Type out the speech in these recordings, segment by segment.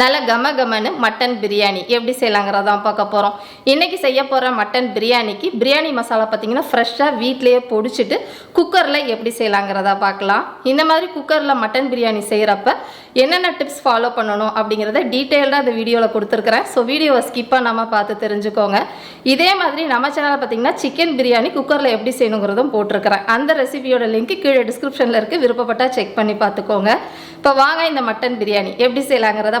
நல்ல கம கமன்னு மட்டன் பிரியாணி. எப்படி செய்யலாங்கிறதான் பார்க்க போகிறோம் இன்றைக்கி செய்ய போகிற மட்டன் பிரியாணிக்கு பிரியாணி மசாலா பார்த்தீங்கன்னா ஃப்ரெஷ்ஷாக வீட்டிலேயே பொடிச்சிட்டு குக்கரில் எப்படி செய்யலாங்கிறதா பார்க்கலாம். இந்த மாதிரி குக்கரில் மட்டன் பிரியாணி செய்கிறப்ப என்னென்ன டிப்ஸ் ஃபாலோ பண்ணணும் அப்படிங்கிறத டீட்டெயில்டாக அந்த வீடியோவில் கொடுத்துருக்குறேன். ஸோ வீடியோவை ஸ்கிப் பண்ணாமல் பார்த்து தெரிஞ்சுக்கோங்க. இதே மாதிரி நம்ம சேனலில் பார்த்தீங்கன்னா சிக்கன் பிரியாணி குக்கரில் எப்படி செய்யணுங்கிறதும் போட்டிருக்கிறேன். அந்த ரெசிபியோட லிங்க் கீழே டிஸ்கிரிப்ஷனில் இருக்குது விருப்பப்பட்டால் செக் பண்ணி பார்த்துக்கோங்க. இப்போ வாங்க இந்த மட்டன் பிரியாணி எப்படி செய்யலாங்கிறத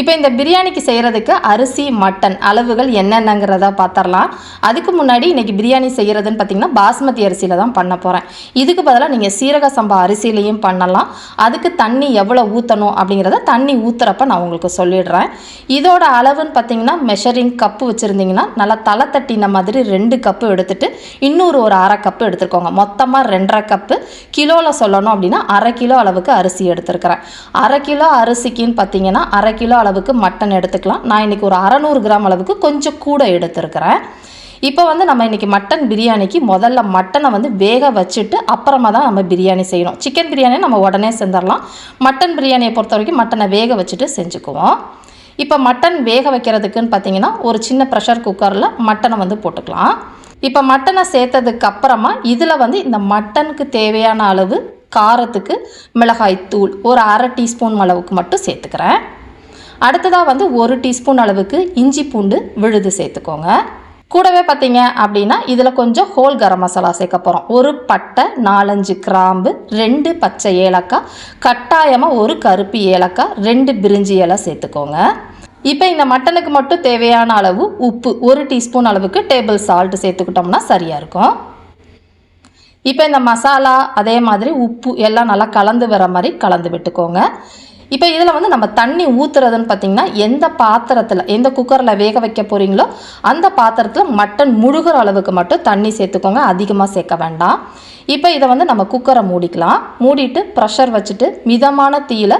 இப்போ இந்த பிரியாணிக்கு செய்கிறதுக்கு அரிசி மட்டன் அளவுகள் என்னென்னங்கிறத பார்த்துடலாம் அதுக்கு முன்னாடி இன்றைக்கி பிரியாணி செய்கிறதுன்னு பார்த்தீங்கன்னா பாஸ்மதி அரிசியில் தான் பண்ண போகிறேன் இதுக்கு பதிலாக நீங்கள் சீரக சம்பா அரிசியிலையும் பண்ணலாம். அதுக்கு தண்ணி எவ்வளோ ஊற்றணும் அப்படிங்கிறத தண்ணி ஊற்றுறப்ப நான் உங்களுக்கு சொல்லிடுறேன். இதோட அளவுன்னு பார்த்தீங்கன்னா மெஷரிங் கப்பு வச்சுருந்தீங்கன்னா நல்லா தலை தட்டின மாதிரி ரெண்டு கப்பு எடுத்துகிட்டு இன்னொரு ஒரு அரை கப்பு எடுத்துக்கோங்க. மொத்தமாக ரெண்டரை கப்பு கிலோவில் சொல்லணும் அப்படின்னா அரை கிலோ அளவுக்கு அரிசி எடுத்துருக்கிறேன். அரை கிலோ அரிசிக்குன்னு பார்த்தீங்கன்னா அரை கிலோ அளவுக்கு மட்டன் எடுத்துக்கலாம். நான் இன்றைக்கி ஒரு அறநூறு கிராம் அளவுக்கு கொஞ்சம் கூட எடுத்துருக்கிறேன். இப்போ வந்து நம்ம இன்றைக்கி மட்டன் பிரியாணிக்கு முதல்ல மட்டனை வந்து வேக வச்சுட்டு அப்புறமா தான் நம்ம பிரியாணி செய்யணும். சிக்கன் பிரியாணி நம்ம உடனே செஞ்சிடலாம். மட்டன் பிரியாணியை பொறுத்த வரைக்கும் மட்டனை வேக வச்சுட்டு செஞ்சுக்குவோம். இப்போ மட்டன் வேக வைக்கிறதுக்குன்னு பார்த்தீங்கன்னா ஒரு சின்ன ப்ரெஷர் குக்கரில் மட்டனை வந்து போட்டுக்கலாம். இப்போ மட்டனை சேர்த்ததுக்கு அப்புறமா இதில் வந்து இந்த மட்டனுக்கு தேவையான அளவு காரத்துக்கு மிளகாய் தூள் ஒரு அரை டீஸ்பூன் அளவுக்கு மட்டும் சேர்த்துக்கிறேன். அடுத்ததாக வந்து ஒரு டீஸ்பூன் அளவுக்கு இஞ்சி பூண்டு விழுது சேர்த்துக்கோங்க. கூடவே பார்த்தீங்க அப்படின்னா இதில் கொஞ்சம் ஹோல் கரம் மசாலா சேர்க்க போகிறோம் ஒரு பட்டை நாலஞ்சு கிராம்பு ரெண்டு பச்சை ஏலக்காய் கட்டாயமாக ஒரு கருப்பு ஏலக்காய் ரெண்டு பிரிஞ்சி இலை சேர்த்துக்கோங்க. இப்போ இந்த மட்டனுக்கு மட்டும் தேவையான அளவு உப்பு ஒரு டீஸ்பூன் அளவுக்கு டேபிள் சால்ட் சேர்த்துக்கிட்டோம்னா சரியாக இருக்கும். இப்போ இந்த மசாலா அதே மாதிரி உப்பு எல்லாம் நல்லா கலந்து வர மாதிரி கலந்து விட்டுக்கோங்க. இப்போ இதில் வந்து நம்ம தண்ணி ஊற்றுறதுன்னு பார்த்தீங்கன்னா எந்த பாத்திரத்தில் எந்த குக்கரில் வேக வைக்க போகிறீங்களோ அந்த பாத்திரத்தில் மட்டன் முழுகிற அளவுக்கு மட்டும் தண்ணி சேர்த்துக்கோங்க. அதிகமாக சேர்க்க வேண்டாம். இப்போ இதை வந்து நம்ம குக்கரை மூடிக்கலாம். மூடிட்டு ப்ரெஷர் வச்சுட்டு மிதமான தீயில்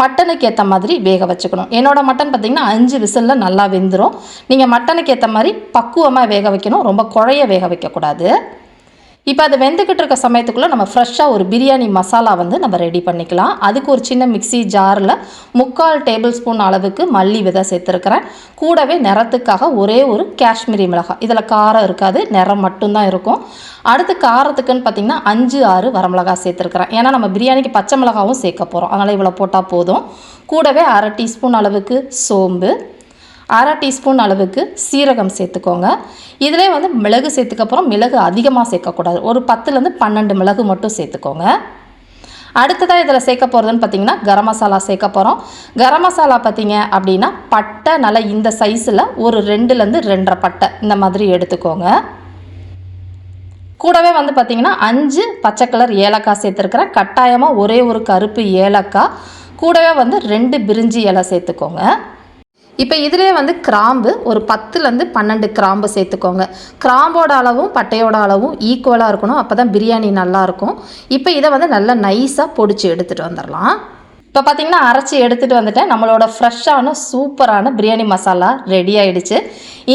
மட்டனுக்கு ஏற்ற மாதிரி வேக வச்சுக்கணும். என்னோடய மட்டன் பார்த்திங்கன்னா அஞ்சு விசிலில் நல்லா வெந்துடும் நீங்கள் மட்டனுக்கு ஏற்ற மாதிரி பக்குவமாக வேக வைக்கணும். ரொம்ப குழைய வேக வைக்கக்கூடாது. இப்போ அது வெந்துக்கிட்டு இருக்க சமயத்துக்குள்ளே நம்ம ஃப்ரெஷ்ஷாக ஒரு பிரியாணி மசாலா வந்து நம்ம ரெடி பண்ணிக்கலாம். அதுக்கு ஒரு சின்ன மிக்ஸி ஜாரில் முக்கால் டேபிள் ஸ்பூன் அளவுக்கு மல்லி விதை சேர்த்துருக்கிறேன். கூடவே நிறத்துக்காக ஒரே ஒரு காஷ்மீரி மிளகாய். இதில் காரம் இருக்காது நிறம் மட்டும்தான் இருக்கும். அடுத்து காரத்துக்குன்னு பார்த்திங்கன்னா அஞ்சு ஆறு வரமிளகாய் சேர்த்துருக்கிறேன். ஏன்னா நம்ம பிரியாணிக்கு பச்சை மிளகாவும் சேர்க்க போகிறோம் அதனால் இவ்வளோ போட்டால் போதும். கூடவே அரை டீஸ்பூன் அளவுக்கு சோம்பு அரை டீஸ்பூன் அளவுக்கு சீரகம் சேர்த்துக்கோங்க. இதிலே வந்து மிளகு சேர்த்துக்கப்புறம் மிளகு அதிகமாக சேர்க்கக்கூடாது. ஒரு பத்துலேருந்து பன்னெண்டு மிளகு மட்டும் சேர்த்துக்கோங்க. அடுத்ததாக இதில் சேர்க்க போகிறதுன்னு பார்த்தீங்கன்னா கரம் மசாலா சேர்க்க போகிறோம் கரம் மசாலா பார்த்தீங்க அப்படின்னா பட்டை நல்லா இந்த சைஸில் ஒரு ரெண்டுலேருந்து ரெண்டரை பட்டை இந்த மாதிரி எடுத்துக்கோங்க. கூடவே வந்து பார்த்திங்கன்னா அஞ்சு பச்சை கலர் ஏலக்காய் சேர்த்துருக்குறேன் கட்டாயமாக ஒரே ஒரு கருப்பு ஏலக்காய். கூடவே வந்து ரெண்டு பிரிஞ்சி இலை சேர்த்துக்கோங்க. இப்போ இதிலே வந்து கிராம்பு ஒரு பத்துலேருந்து பன்னெண்டு கிராம்பு சேர்த்துக்கோங்க. கிராம்போட அளவும் பட்டையோட அளவும் ஈக்குவலாக இருக்கணும். அப்போ தான் பிரியாணி நல்லாயிருக்கும் இப்போ இதை வந்து நல்லா நைஸாக பொடிச்சு எடுத்துகிட்டு வந்துடலாம். இப்போ பார்த்தீங்கன்னா அரைச்சி எடுத்துகிட்டு வந்துட்டேன் நம்மளோட ஃப்ரெஷ்ஷான சூப்பரான பிரியாணி மசாலா ரெடி ஆகிடுச்சு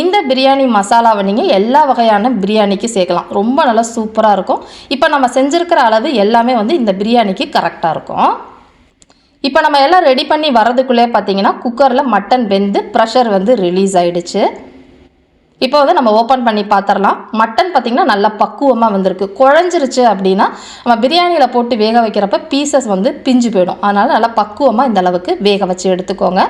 இந்த பிரியாணி மசாலாவை நீங்கள் எல்லா வகையான பிரியாணிக்கு சேர்க்கலாம். ரொம்ப நல்லா சூப்பராக இருக்கும். இப்போ நம்ம செஞ்சுருக்கிற அளவு எல்லாமே வந்து இந்த பிரியாணிக்கு கரெக்டாக இருக்கும். இப்போ நம்ம எல்லாம் ரெடி பண்ணி வரதுக்குள்ளே பார்த்தீங்கன்னா குக்கரில் மட்டன் வெந்து ப்ரெஷர் வந்து ரிலீஸ் ஆகிடுச்சு இப்போ வந்து நம்ம ஓப்பன் பண்ணி பார்த்துடலாம் மட்டன் பார்த்திங்கன்னா நல்லா பக்குவமாக வந்திருக்கு. குழஞ்சிருச்சு அப்படின்னா நம்ம பிரியாணியில் போட்டு வேக வைக்கிறப்ப பீசஸ் வந்து பிஞ்சு போயிடும். அதனால் நல்லா பக்குவமாக இந்த அளவுக்கு வேக வச்சு எடுத்துக்கோங்க.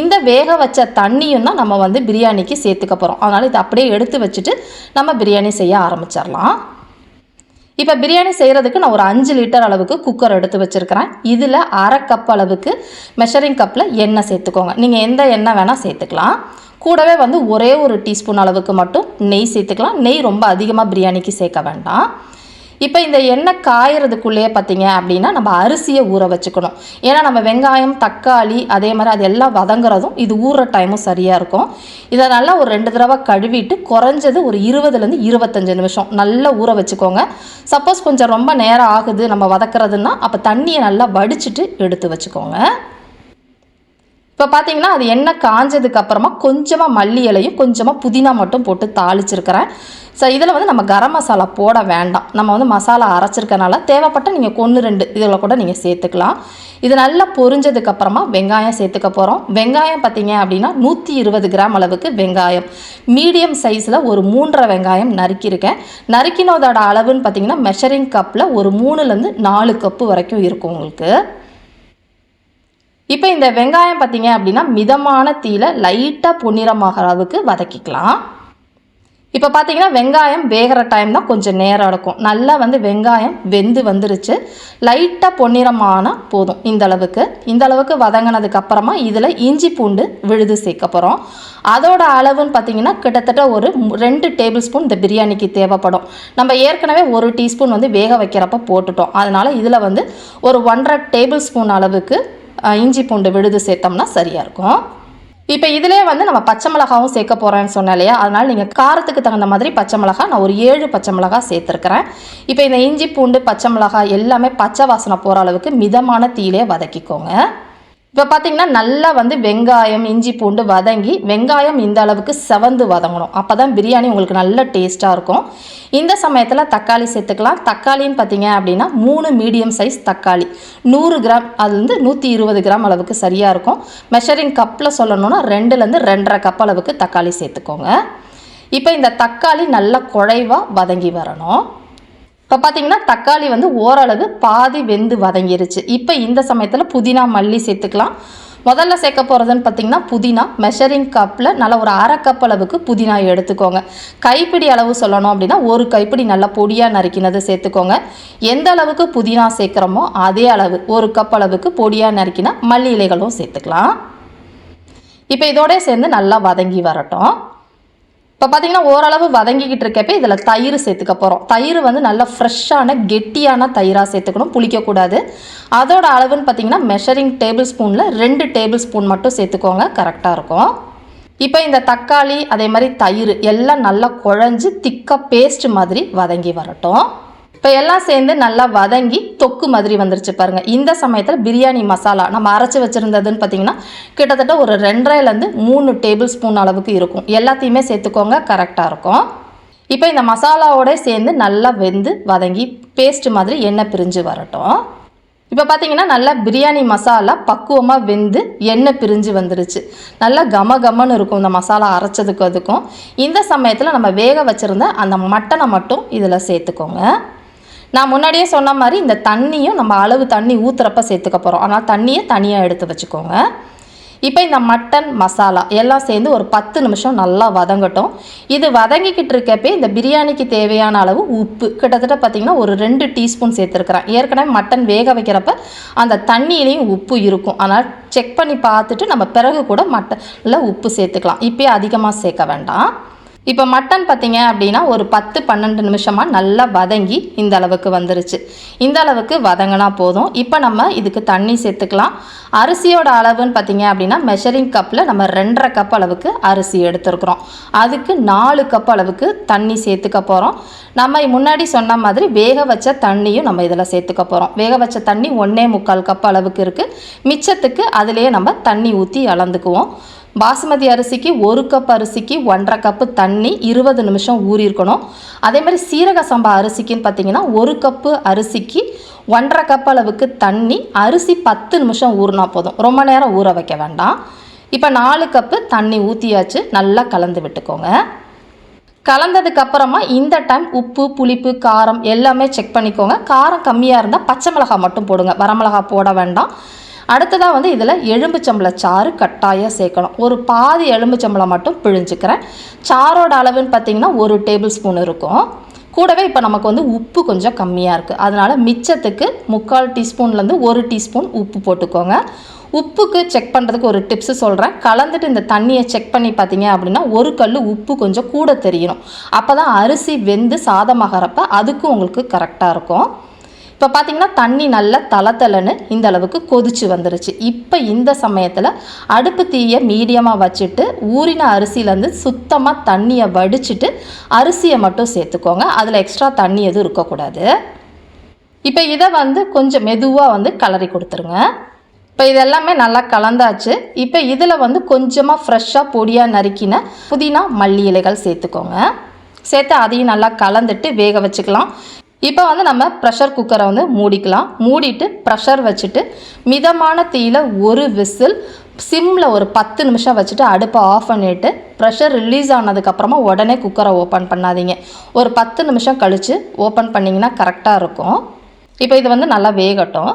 இந்த வேக வச்ச தண்ணியும் தான் நம்ம வந்து பிரியாணிக்கு சேர்த்துக்க போகிறோம் அதனால் இதை அப்படியே எடுத்து வச்சுட்டு நம்ம பிரியாணி செய்ய ஆரம்பிச்சிடலாம். இப்போ பிரியாணி செய்கிறதுக்கு நான் ஒரு அஞ்சு லிட்டர் அளவுக்கு குக்கர் எடுத்து வச்சுருக்கிறேன். இதில் அரை கப் அளவுக்கு மெஷரிங் கப்பில் எண்ணெய் சேர்த்துக்கோங்க. நீங்கள் எந்த எண்ணெய் வேணால் சேர்த்துக்கலாம். கூடவே வந்து ஒரே ஒரு டீஸ்பூன் அளவுக்கு மட்டும் நெய் சேர்த்துக்கலாம். நெய் ரொம்ப அதிகமாக பிரியாணிக்கு சேர்க்க வேண்டாம். இப்போ இந்த எண்ணெய் காயறதுக்குள்ளேயே பார்த்தீங்க அப்படின்னா நம்ம அரிசியை ஊற வச்சுக்கணும். ஏன்னா நம்ம வெங்காயம் தக்காளி அதே மாதிரி அது எல்லாம் வதங்குறதும் இது ஊற டைமும் சரியாக இருக்கும். இதை நல்லா ஒரு ரெண்டு தடவை கழுவிட்டு குறைஞ்சது ஒரு இருபதுலேருந்து இருபத்தஞ்சு நிமிஷம் நல்லா ஊற வச்சுக்கோங்க. சப்போஸ் கொஞ்சம் ரொம்ப நேரம் ஆகுது நம்ம வதக்குறதுன்னா அப்போ தண்ணியை நல்லா வடிச்சிட்டு எடுத்து வச்சுக்கோங்க. இப்போ பார்த்தீங்கன்னா அது எண்ணெய் காஞ்சதுக்கு அப்புறமா கொஞ்சமாக மல்லி இலையும் கொஞ்சமாக புதினா மட்டும் போட்டு தாளிச்சிருக்கிறேன். ஸோ இதில் வந்து நம்ம கரம் மசாலா போட வேண்டாம். நம்ம வந்து மசாலா அரைச்சிருக்கனால தேவைப்பட்ட நீங்கள் கொன்று ரெண்டு இதில் கூட நீங்கள் சேர்த்துக்கலாம். இது நல்லா பொரிஞ்சதுக்கப்புறமா வெங்காயம் சேர்த்துக்க போகிறோம் வெங்காயம் பார்த்தீங்க அப்படின்னா நூற்றி இருபது கிராம் அளவுக்கு வெங்காயம். மீடியம் சைஸில் ஒரு மூன்றரை வெங்காயம் நறுக்கியிருக்கேன். நறுக்கினதோட அளவுன்னு பார்த்தீங்கன்னா மெஷரிங் கப்பில் ஒரு மூணுலேருந்து நாலு கப்பு வரைக்கும் இருக்கும் உங்களுக்கு. இப்போ இந்த வெங்காயம் பார்த்தீங்க அப்படின்னா மிதமான தீயில் லைட்டாக பொன்னிறமாகிற அளவுக்கு வதக்கிக்கலாம். இப்போ பார்த்தீங்கன்னா வெங்காயம் வேகிற டைம் தான் கொஞ்சம் நேரம் எடுக்கும். நல்லா வந்து வெங்காயம் வெந்து வந்துருச்சு. லைட்டாக பொன்னிறமான போதும் இந்த அளவுக்கு. இந்த அளவுக்கு வதங்கினதுக்கு அப்புறமா இதில் இஞ்சி பூண்டு விழுது சேர்க்க போகிறோம் அதோட அளவுன்னு பார்த்தீங்கன்னா கிட்டத்தட்ட ஒரு ரெண்டு டேபிள் ஸ்பூன் இந்த பிரியாணிக்கு தேவைப்படும். நம்ம ஏற்கனவே ஒரு டீஸ்பூன் வந்து வேக வைக்கிறப்ப போட்டுட்டோம். அதனால் இதில் வந்து ஒரு ஒன்றரை டேபிள் ஸ்பூன் அளவுக்கு இஞ்சி பூண்டு விழுது சேர்த்தோம்னா சரியாக இருக்கும். இப்போ இதிலே வந்து நம்ம பச்சை மிளகாவும் சேர்க்க போகிறேன்னு சொன்னேன் இல்லையா? அதனால் நீங்கள் காரத்துக்கு தகுந்த மாதிரி பச்சை மிளகா நான் ஒரு ஏழு பச்சை மிளகா சேர்த்துருக்கிறேன். இப்போ இந்த இஞ்சி பூண்டு பச்சை மிளகா எல்லாமே பச்சை வாசனை போகிற அளவுக்கு மிதமான தீயிலே வதக்கிக்கோங்க. இப்போ பார்த்தீங்கன்னா நல்லா வந்து வெங்காயம் இஞ்சி பூண்டு வதங்கி வெங்காயம் இந்த அளவுக்கு செவந்து வதங்கணும். அப்போ தான் பிரியாணி உங்களுக்கு நல்ல டேஸ்ட்டாக இருக்கும். இந்த சமயத்தில் தக்காளி சேர்த்துக்கலாம். தக்காளின்னு பார்த்தீங்க அப்படின்னா மூணு மீடியம் சைஸ் தக்காளி. நூறு கிராம் அது வந்து நூற்றி இருபது கிராம் அளவுக்கு சரியாக இருக்கும். மெஷரிங் கப்பில் சொல்லணும்னா ரெண்டுலேருந்து ரெண்டரை கப் அளவுக்கு தக்காளி சேர்த்துக்கோங்க. இப்போ இந்த தக்காளி நல்லா குழைவாக வதங்கி வரணும். இப்போ பார்த்தீங்கன்னா தக்காளி வந்து ஓரளவு பாதி வெந்து வதங்கிருச்சு. இப்போ இந்த சமயத்தில் புதினா மல்லி சேர்த்துக்கலாம். முதல்ல சேர்க்க போகிறதுன்னு பார்த்தீங்கன்னா புதினா மெஷரிங் கப்பில் நல்லா ஒரு அரை கப் அளவுக்கு புதினா எடுத்துக்கோங்க. கைப்பிடி அளவு சொல்லணும் அப்படின்னா ஒரு கைப்பிடி நல்லா பொடியாக நறுக்கினது சேர்த்துக்கோங்க. எந்த அளவுக்கு புதினா சேர்க்குறோமோ அதே அளவு ஒரு கப் அளவுக்கு பொடியாக நறுக்கினா மல்லி இலைகளும் சேர்த்துக்கலாம். இப்போ இதோட சேர்ந்து நல்லா வதங்கி வரட்டும். இப்போ பார்த்தீங்கன்னா ஓரளவு வதங்கிக்கிட்டு இருக்கப்ப இதில் தயிர் சேர்த்துக்க போகிறோம் தயிர் வந்து நல்லா ஃப்ரெஷ்ஷான கெட்டியான தயிராக சேர்த்துக்கணும். புளிக்கக்கூடாது அதோட அளவுன்னு பார்த்தீங்கன்னா மெஷரிங் டேபிள் ஸ்பூனில் ரெண்டு டேபிள் ஸ்பூன் மட்டும் சேர்த்துக்கோங்க. கரெக்டாக இருக்கும். இப்போ இந்த தக்காளி அதே மாதிரி தயிர் எல்லாம் நல்லா குழஞ்சு திக்காக பேஸ்ட் மாதிரி வதங்கி வரட்டும். இப்போ எல்லாம் சேர்ந்து நல்லா வதங்கி தொக்கு மாதிரி வந்துருச்சு பாருங்கள் இந்த சமயத்தில் பிரியாணி மசாலா நம்ம அரைச்சி வச்சுருந்ததுன்னு பார்த்தீங்கன்னா கிட்டத்தட்ட ஒரு ரெண்டரைலேருந்து மூணு டேபிள் ஸ்பூன் அளவுக்கு இருக்கும். எல்லாத்தையுமே சேர்த்துக்கோங்க கரெக்டாக இருக்கும். இப்போ இந்த மசாலாவோட சேர்ந்து நல்லா வெந்து வதங்கி பேஸ்ட் மாதிரி எண்ணெய் பிரிஞ்சு வரட்டும். இப்போ பார்த்தீங்கன்னா நல்லா பிரியாணி மசாலா பக்குவமாக வெந்து எண்ணெய் பிரிஞ்சு வந்துருச்சு. நல்லா கம கமன்னு இருக்கும் இந்த மசாலா அரைச்சதுக்கு அதுக்கும். இந்த சமயத்தில் நம்ம வேக வச்சுருந்த அந்த மட்டனை மட்டும் இதில் சேர்த்துக்கோங்க. நான் முன்னாடியே சொன்ன மாதிரி இந்த தண்ணியும் நம்ம அளவு தண்ணி ஊற்றுறப்ப சேர்த்துக்க போகிறோம் ஆனால் தண்ணியை தனியாக எடுத்து வச்சுக்கோங்க. இப்போ இந்த மட்டன் மசாலா எல்லாம் சேர்ந்து ஒரு பத்து நிமிஷம் நல்லா வதங்கட்டும். இது வதங்கிக்கிட்டு இருக்கப்பே இந்த பிரியாணிக்கு தேவையான அளவு உப்பு. கிட்டத்தட்ட பார்த்திங்கன்னா ஒரு ரெண்டு டீஸ்பூன் சேர்த்துருக்குறேன். ஏற்கனவே மட்டன் வேக வைக்கிறப்ப அந்த தண்ணியிலையும் உப்பு இருக்கும். ஆனால் செக் பண்ணி பார்த்துட்டு நம்ம பிறகு கூட மட்டனில் உப்பு சேர்த்துக்கலாம். இப்போயே அதிகமாக சேர்க்க வேண்டாம். இப்போ மட்டன் பார்த்தீங்க அப்படின்னா ஒரு பத்து பன்னெண்டு நிமிஷமாக நல்லா வதங்கி இந்த அளவுக்கு வந்துருச்சு. இந்த அளவுக்கு வதங்கினா போதும். இப்போ நம்ம இதுக்கு தண்ணி சேர்த்துக்கலாம். அரிசியோட அளவுன்னு பார்த்தீங்க அப்படின்னா மெஷரிங் கப்பில் நம்ம ரெண்டரை கப் அளவுக்கு அரிசி எடுத்துருக்குறோம். அதுக்கு நாலு கப் அளவுக்கு தண்ணி சேர்த்துக்க போகிறோம் நம்ம முன்னாடி சொன்ன மாதிரி வேக வச்ச தண்ணியும் நம்ம இதில் சேர்த்துக்க போகிறோம் வேக வச்ச தண்ணி ஒன்றே முக்கால் கப் அளவுக்கு இருக்குது மிச்சத்துக்கு அதிலேயே நம்ம தண்ணி ஊற்றி அளந்துக்குவோம். பாசுமதி அரிசிக்கு ஒரு கப் அரிசிக்கு ஒன்றரை கப்பு தண்ணி இருபது நிமிஷம் ஊறியிருக்கணும். அதே மாதிரி சீரக சம்பா அரிசிக்குன்னு பார்த்தீங்கன்னா ஒரு கப்பு அரிசிக்கு ஒன்றரை கப் அளவுக்கு தண்ணி அரிசி பத்து நிமிஷம் ஊறினா போதும். ரொம்ப நேரம் ஊற வைக்க வேண்டாம். இப்போ நாலு கப்பு தண்ணி ஊற்றியாச்சு நல்லா கலந்து விட்டுக்கோங்க. கலந்ததுக்கு அப்புறமா இந்த டைம் உப்பு புளிப்பு காரம் எல்லாமே செக் பண்ணிக்கோங்க. காரம் கம்மியாக இருந்தால் பச்சை மிளகாய் மட்டும் போடுங்க. வரமிளகா போட வேண்டாம். அடுத்ததாக வந்து இதில் எலும்புச்சம்பளை சாறு கட்டாயம் சேர்க்கணும். ஒரு பாதி எலும்புச்சம்பளம் மட்டும் பிழிஞ்சுக்கிறேன். சாரோட அளவுன்னு பார்த்தீங்கன்னா ஒரு டேபிள் ஸ்பூன் இருக்கும். கூடவே இப்போ நமக்கு வந்து உப்பு கொஞ்சம் கம்மியாக இருக்குது அதனால் மிச்சத்துக்கு முக்கால் டீஸ்பூன்லேருந்து ஒரு டீஸ்பூன் உப்பு போட்டுக்கோங்க. உப்புக்கு செக் பண்ணுறதுக்கு ஒரு டிப்ஸு சொல்கிறேன் கலந்துட்டு இந்த தண்ணியை செக் பண்ணி பார்த்தீங்க அப்படின்னா ஒரு கல் உப்பு கொஞ்சம் கூட தெரியணும். அப்போ தான் அரிசி வெந்து சாதமாகறப்ப அதுக்கும் உங்களுக்கு கரெக்டாக இருக்கும். இப்போ பார்த்தீங்கன்னா தண்ணி நல்லா தளத்தலன்னு இந்த அளவுக்கு கொதிச்சு வந்துருச்சு. இப்போ இந்த சமயத்தில் அடுப்பு தீயை மீடியமாக வச்சுட்டு ஊறின அரிசியிலேருந்து சுத்தமாக தண்ணியை வடிச்சிட்டு அரிசியை மட்டும் சேர்த்துக்கோங்க. அதில் எக்ஸ்ட்ரா தண்ணி எதுவும் இருக்கக்கூடாது. இப்போ இதை வந்து கொஞ்சம் மெதுவாக வந்து கலரி கொடுத்துருங்க. இப்போ இதெல்லாமே நல்லா கலந்தாச்சு. இப்போ இதில் வந்து கொஞ்சமாக ஃப்ரெஷ்ஷாக பொடியாக நறுக்கின புதினா மல்லி இலைகள் சேர்த்துக்கோங்க. சேர்த்து அதையும் நல்லா கலந்துட்டு வேக வச்சுக்கலாம். இப்போ வந்து நம்ம ப்ரெஷர் குக்கரை வந்து மூடிக்கலாம். மூடிட்டு ப்ரெஷர் வச்சுட்டு மிதமான தீயில ஒரு விசில் சிம்மில் ஒரு பத்து நிமிஷம் வச்சுட்டு அடுப்பை ஆஃப் பண்ணிவிட்டு ப்ரெஷர் ரிலீஸ் ஆனதுக்கப்புறமா உடனே குக்கரை ஓப்பன் பண்ணாதீங்க. ஒரு பத்து நிமிஷம் கழித்து ஓப்பன் பண்ணிங்கன்னா கரெக்டாக இருக்கும். இப்போ இது வந்து நல்லா வேகட்டும்.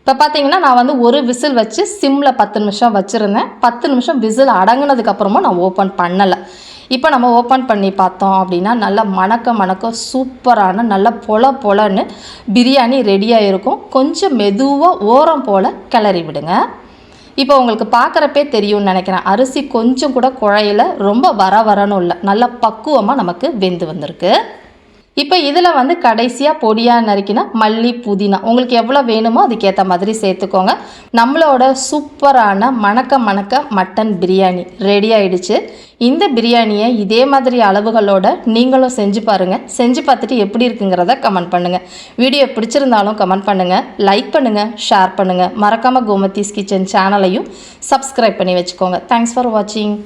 இப்போ பார்த்தீங்கன்னா நான் வந்து ஒரு விசில் வச்சு சிம்மில் பத்து நிமிஷம் வச்சுருந்தேன். பத்து நிமிஷம் விசில் அடங்குனதுக்கப்புறமா நான் ஓப்பன் பண்ணலை. இப்போ நம்ம ஓப்பன் பண்ணி பார்த்தோம் அப்படின்னா நல்லா மணக்க மணக்க சூப்பரான நல்ல பொல பொலன்னு பிரியாணி ரெடியாக இருக்கும். கொஞ்சம் மெதுவாக ஓரம் போல் கிளறி விடுங்க. இப்போ உங்களுக்கு பார்க்குறப்பே தெரியும்னு நினைக்கிறேன். அரிசி கொஞ்சம் கூட குழையில ரொம்ப வர வரணும் இல்லை. நல்ல பக்குவமாக நமக்கு வெந்து வந்திருக்கு. இப்போ இதில் வந்து கடைசியாக பொடியாக நறுக்கினா மல்லி புதினா. உங்களுக்கு எவ்வளோ வேணுமோ அதுக்கேற்ற மாதிரி சேர்த்துக்கோங்க. நம்மளோட சூப்பரான மணக்க மணக்க மட்டன் பிரியாணி ரெடி ஆயிடுச்சு. இந்த பிரியாணியை இதே மாதிரி அளவுகளோட நீங்களும் செஞ்சு பாருங்கள் செஞ்சு பார்த்துட்டு எப்படி இருக்குங்கிறத கமெண்ட் பண்ணுங்கள் வீடியோ பிடிச்சிருந்தாலும் கமெண்ட் பண்ணுங்கள் லைக் பண்ணுங்கள் ஷேர் பண்ணுங்கள் மறக்காமல் கோமத்தீஸ் கிச்சன் சேனலையும் சப்ஸ்கிரைப் பண்ணி வச்சுக்கோங்க. தேங்க்ஸ் ஃபார் வாட்சிங்